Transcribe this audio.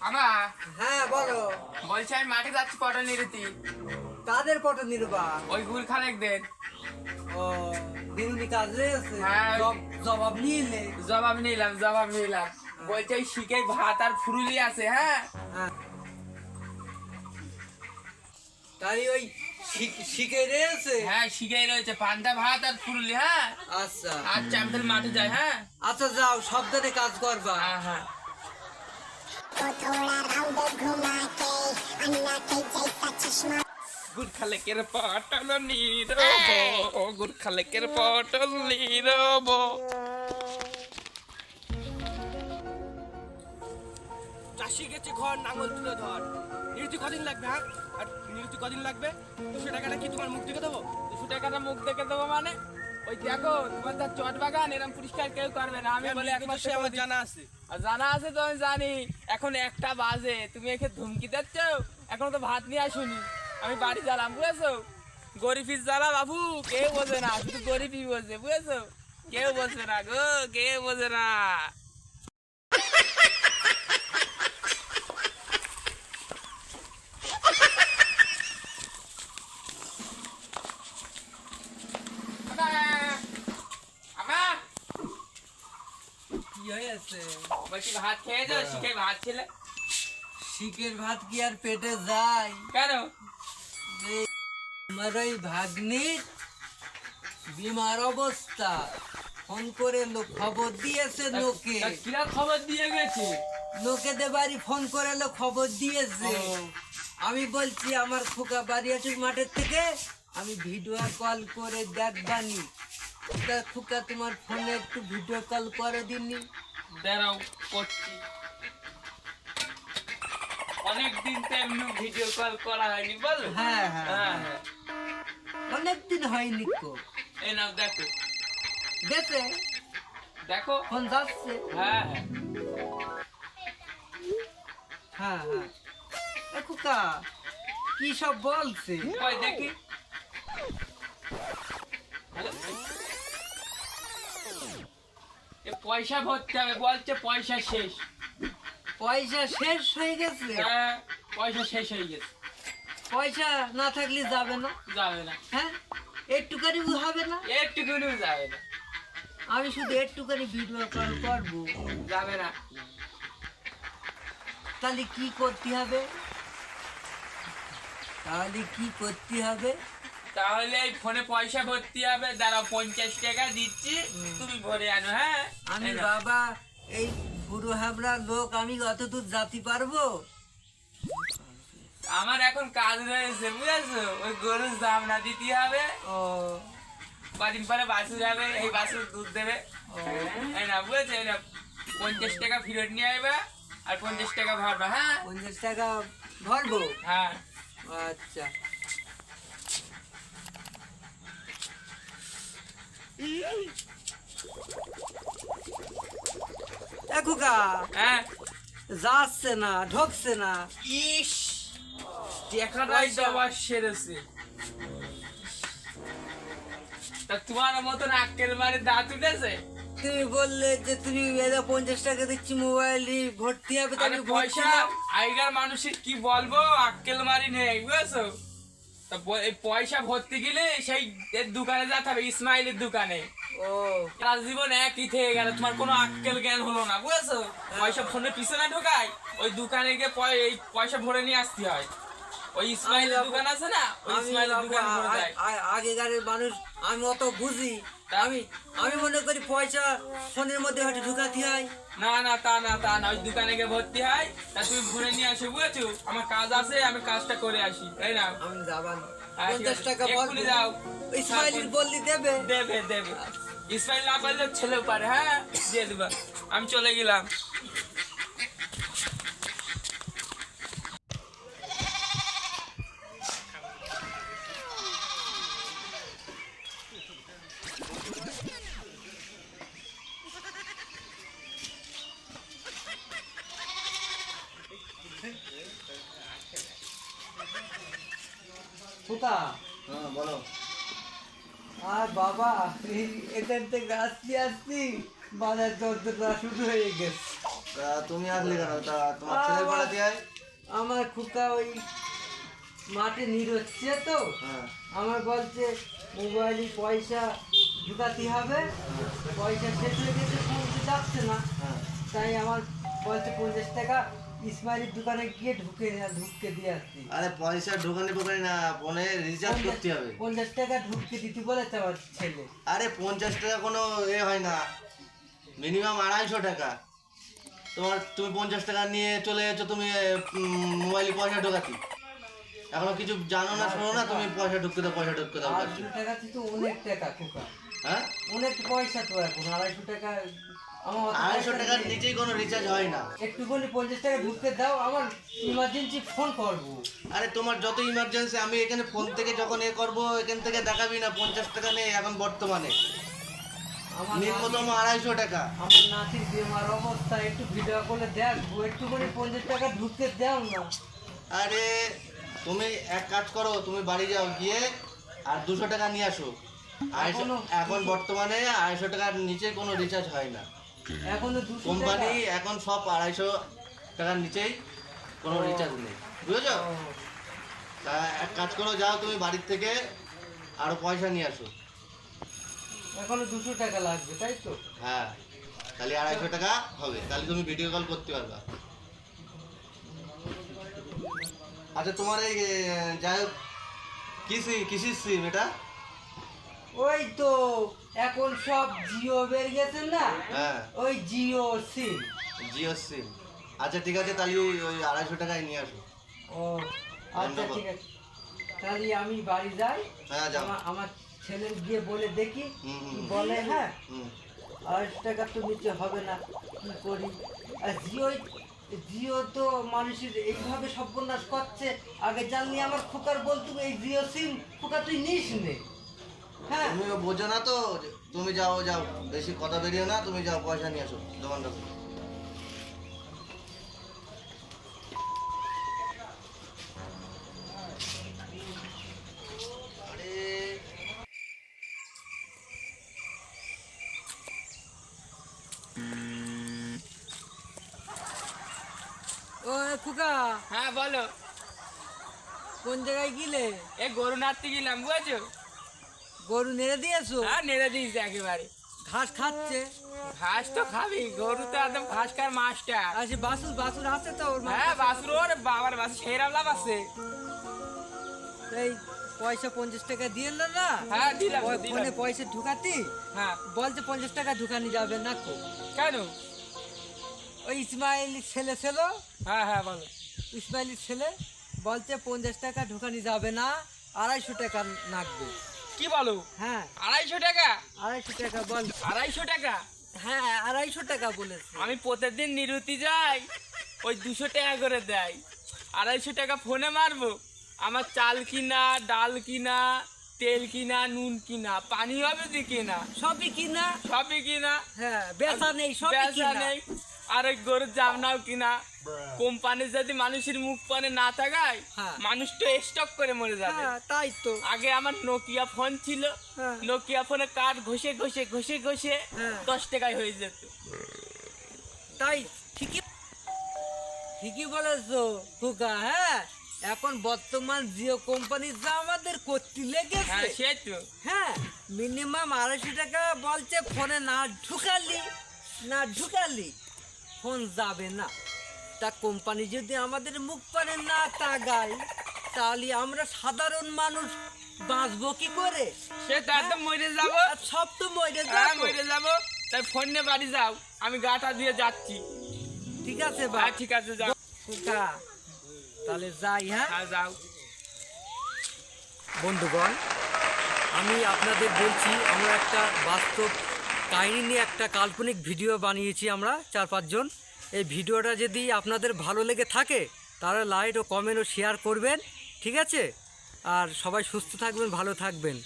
আমা। হ্যাঁ বলো। বলছি আমি মাঠে যাচ্ছি পটল নিরতি। কাদের পটল নির্বা? ওই গুল খালেকদের ও কাজে আছে? হ্যাঁ। জবাব নিলে? জবাব নিলাম জবাব নিলাম। বলছে ওই শিখে ভাত আর ফুরুলি আছে হ্যাঁ? হ্যাঁ। তাই ওই শিখ- শিখে রয়েছে? হ্যাঁ শিখে রয়েছে। পান্তা ভাত আর ফুরুলি হ্যাঁ? আচ্ছা। আচ্ছা আমি মাঠে যাই হ্যাঁ? আচ্ছা যাও সাবধানে কাজ করবা। হ্যাঁ হ্যাঁ। को थोड़ा राउंड घुमा के अन्ना के जैसा चश्मा গুড় খালেকের পটল নীরব গুড় খালেকের পটল নীরব চাষি গেছে ঘর নাঙল তুলে ধর নিরুতি কদিন লাগবে হ্যাঁ আর নিরুতি কদিন লাগবে দুশো টাকাটা কি তোমার মুখ থেকে দেবো দুশো টাকাটা মুখ দেখে দেবো মানে ওই দেখো তোমার যা চট বাগান এরকম পরিষ্কার কেউ করবে না। আমি বলে একমাত্র আমার জানা আছে। আর জানা আছে তো আমি জানি। এখন একটা বাজে তুমি একে ধুমকি দিচ্ছ? এখন তো ভাত নিয়ে আসুনি। আমি বাড়ি জ্বালাম বুঝেছ? গরিবির জ্বালা বাবু কেউ বোঝে না। শুধু গরিবই বোঝে বুঝেছ? কেউ বোঝে না গো কেউ বোঝে না আমা! আমা! কি বলছি ভাত খেয়েছো শিখে ভাত ছিলে শিখের ভাত কি আর পেটে যায়? কেন? আমার ওই ভাগ্নির বিমার অবস্থা। ফোন করে লোক খবর দিয়েছে লোকে। কিরা খবর দিয়ে গেছে? লোকেদের বাড়ি ফোন করে লোক খবর দিয়েছে। আমি বলছি আমার খোকা বাড়ি আছে মাঠের থেকে আমি ভিডিও কল করে দেখবানি। খোকা তোমার ফোনে একটু ভিডিও কল করে দিননি দাঁড়াও করছি। অনেকদিন তো এমনি ভিডিও কল করা হয়নি বল। হ্যাঁ হ্যাঁ। হ্যাঁ অনেকদিন হয়নি কো এই নাও দেখো। গেছে দেখো। ফোন যাচ্ছে? হ্যাঁ হ্যাঁ। হ্যাঁ হ্যাঁ। কি সব বলছে? কই দেখি? পয়সা ভরতে হবে বলছে পয়সা শেষ। পয়সা শেষ হয়ে গেছে? হ্যাঁ পয়সা শেষ হয়ে গেছে। পয়সা না থাকলে যাবে না। যাবে না। হ্যাঁ একটুখানি হবে না? একটুকুনি যাবে না। আমি শুধু একটুখানি ভিডিও কল করব। যাবে না। তাহলে কি করতে হবে? তাহলে কি করতে হবে? তাহলে এই ফোনে পয়সা ভর্তি হবে দাঁড়াও পঞ্চাশ টাকা দিচ্ছি তুমি ভরে আনো হ্যাঁ? আমি বাবা এই বুড়ো হাবড়া লোক আমি অত দূর যাতে পারব? আমার এখন কাজ রয়েছে বুঝেছ? ওই গরুর দাম না দিতে হবে। ও। কদিন পরে বাছুর যাবে এই বাছুর দুধ দেবে। না বুঝেছ? না পঞ্চাশ টাকা ফেরত নিয়ে আসবে আর পঞ্চাশ টাকা ভরবে হ্যাঁ? পঞ্চাশ টাকা ভরবো? হ্যাঁ। আচ্ছা। হ্যাঁ যাচ্ছে না ঢোকছে না ইস দেওয়ার সেরেছে তা তোমার মতন আক্কেল মারে দাঁত উঠেছে তুমি বললে যে তুমি এদের পঞ্চাশ টাকা দিচ্ছি মোবাইল ভর্তি হবে তাহলে পয়সা আগেকার মানুষের কি বলব আক্কেল মারি নেই বুঝেছ তা পয়সা ভর্তি গেলে সেই দোকানে যেতে হবে ইসমাইলের দোকানে। ও। সারা জীবন একই থেকে গেল তোমার কোনো আক্কেল জ্ঞান হলো না বুঝেছ? পয়সা ফোনের পিছনে ঢোকায় ওই দোকানে গিয়ে এই পয়সা ভরে নিয়ে আসতে হয়। ওই ইসমাইলের দোকান আছে না? ওই ইসমাইলের দোকান ভরে যায় আ- আগেকারের মানুষ আমি অত বুঝি। আমি আমি মনে করি পয়সা ফোনের মধ্যে হয়তো ঢুকাতে হয়। না না তা না তা না ওই দোকানে গিয়ে ভর্তি হয়। তা তুমি ভরে নিয়ে আসো বুঝেছ? আমার কাজ আছে আমি কাজটা করে আসি তাই না? আমি যাবান না। ঠিক পঞ্চাশ টাকা বলে যাও। ইসমাইল বললি দেবে? দেবে দেবে। ইসমাইল না পারলে ছেলে পারে হ্যাঁ? দিয়ে দেবা। আমি চলে গেলাম। ফুকা হ্যাঁ বলো। আর বাবা এখান থেকে আসছি আসছি। বাজার যন্ত্রণা শুরু হয়ে গেছে। তুমি আসলে কেন? তা তোমার ছেলের পাড়া আয় আমার খুকা ওই মাঠে নিরোচ্ছে তো। হ্যাঁ। আমার বলছে মোবাইলে পয়সা ঢুকাতে হবে। পয়সা শেষ হয়ে গেছে তো যাচ্ছে না। হ্যাঁ। তাই আমার বলছে পঞ্চাশ টাকা ইসমাইলের দোকানে গিয়ে ঢুকে ঢুকতে দিয়ে আসছি। আরে পয়সা ঢোকানি ফোকানি না ফোনে রিচার্জ করতে হবে। পঞ্চাশ টাকা ঢুকতে দিতে বলেছে আমার ছেলে। আরে পঞ্চাশ টাকা কোনো এ হয় না। মিনিমাম আড়াইশো টাকা। তোমার তুমি পঞ্চাশ টাকা নিয়ে চলে যাচ্ছ তুমি মোবাইলে পয়সা ঢোকাতি। এখনও কিছু জানো না শোনো না তুমি পয়সা ঢুকতে দাও পয়সা ঢুকতে দাও আড়াইশো টাকা তো অনেক টাকা খোকা। হ্যাঁ? অনেক পয়সা তো এখন আড়াইশো টাকা আড়াইশো টাকার নিচেই কোনো রিচার্জ হয় না। একটু বলি পঞ্চাশ টাকা ঢুকতে দাও আমার ইমার্জেন্সি ফোন করব। আরে তোমার যত ইমার্জেন্সি আমি এখানে ফোন থেকে যখন এ করব এখান থেকে দেখাবি না পঞ্চাশ টাকা নেই এখন বর্তমানে। নিম্নতম আড়াইশো টাকা। আমার নাতির বিমার অবস্থা একটু ভিডিও করে দেখব একটু করে পঞ্চাশ টাকা ঢুকতে দাও না। আরে তুমি এক কাজ করো তুমি বাড়ি যাও গিয়ে আর দুশো টাকা নিয়ে আসো। এখনো- এখন বর্তমানে আড়াইশো টাকার নিচে কোনো রিচার্জ হয় না। কোম্পানি এখন সব আড়াইশো টাকার নিচেই কোনো রিচার্জ নেই। বুঝেছ? তা এক কাজ করো যাও তুমি বাড়ির থেকে আরও পয়সা নিয়ে আসো। এখনও দুশো টাকা লাগবে তাই তো? হ্যাঁ তাহলে আড়াইশো টাকা হবে। তাহলে তুমি ভিডিও কল করতে পারবা। আচ্ছা তোমার এই যাই হোক কি সিম কিসির সিম এটা? ওই তো এখন সব জিও বের গেছে না? হ্যাঁ। ওই জিও সিম। জিও সিম। আচ্ছা ঠিক আছে তাহলে ওই- ওই আড়াইশো টাকায় নিয়ে আসো। ও আচ্ছা ঠিক আছে। তাহলে আমি বাড়ি যাই। হ্যাঁ আমার ছেলে গিয়ে বলে দেখি। বলে হ্যাঁ আড়াইশো টাকা তো নিচে হবে না। কি করি? আর জিও জিও তো মানুষের এইভাবে সর্বনাশ করছে। আগে জানলি আমার খোকার বলতো এই জিও সিম খোকা তুই নিস নে। তুমিও বোঝো না তো তুমি যাও যাও। বেশি কথা বেরিয়ে না তুমি যাও পয়সা নিয়ে আসো দোকানটা ও খোকা হ্যাঁ বলো। কোন জায়গায় গিলে? এ গরু নাড়তে গেলাম বুঝেছ? গরু নেড়ে দিয়েছ? হ্যাঁ নেড়ে দিয়েছে একেবারে। ঘাস খাচ্ছে? ঘাস তো খাবি গরু তো একদম ঘাস খায় মাছটা সে বাসুর বাসুর আছে তো ওর হ্যাঁ বাসুর ওর বাবার বাসু সেরাম লাভ আছে। এই পয়সা পঞ্চাশ টাকা দিয়ে না না? হ্যাঁ দিলাম ফোনে পয়সা ঢুকাতি? হ্যাঁ। বলছে পঞ্চাশ টাকা ঢুকানি যাবে না কো। কেন? ওই ইসমাইল ছেলে ছিল? হ্যাঁ হ্যাঁ বলো। ইসমাইলের ছেলে? বলছে পঞ্চাশ টাকা ঢুকানি যাবে না আড়াইশো টাকা লাগবে কি বলো? হ্যাঁ। আড়াইশো টাকা? আড়াইশো টাকা বল। আড়াইশো টাকা? হ্যাঁ আড়াইশো টাকা বলেছে। আমি প্রতিদিন নিরুতি যাই ওই দুশো টাকা করে দেয়। আড়াইশো টাকা ফোনে মারবো? আমার চাল কিনা ডাল কিনা তেল কিনা নুন কিনা পানি হবে কিনা? সবই কিনা। সবই কিনা? হ্যাঁ বেচা নেই সবই বেচা কিনা। নেই। আর ওই গরুর জামনাও কিনা। কোম্পানি যদি মানুষের মুখ পানে না থাকায় হ্যাঁ। মানুষ তো স্টক করে মরে যাবে। হ্যাঁ তাই তো। আগে আমার নোকিয়া ফোন ছিল। নোকিয়া ফোনে কাঠ ঘষে ঘষে ঘষে ঘষে হ্যাঁ। দশ টাকায় হয়ে যেত। তাই ঠিকই ঠিকই বলেছ খোকা হ্যাঁ? এখন বর্তমান জিও কোম্পানি যা আমাদের করতে হ্যাঁ লেগেছে সে তো। হ্যাঁ মিনিমাম আড়াইশো টাকা বলছে ফোনে না ঢুকালি না ঢুকালি। ফোন যাবে না। তা কোম্পানি যদি আমাদের মুখ পানে না তাগায় তাহলে আমরা সাধারণ মানুষ বাঁচবো কি করে? সে তো মরে যাব। সব তো মরে হ্যাঁ যাব। মরে যাব। তাই ফোন নিয়ে বাড়ি যাও। আমি গাটা দিয়ে যাচ্ছি। ঠিক আছে বা হ্যাঁ ঠিক আছে যাও। খোকা তাহলে যাই হ্যাঁ? হ্যাঁ যাও। বন্ধুগণ আমি আপনাদের বলছি আমরা একটা বাস্তব কাহিনী নিয়ে একটা কাল্পনিক ভিডিও বানিয়েছি আমরা, চার পাঁচজন। এই ভিডিওটা যদি আপনাদের ভালো লেগে থাকে, তাহলে লাইক ও কমেন্ট ও শেয়ার করবেন, ঠিক আছে? আর সবাই সুস্থ থাকবেন, ভালো থাকবেন।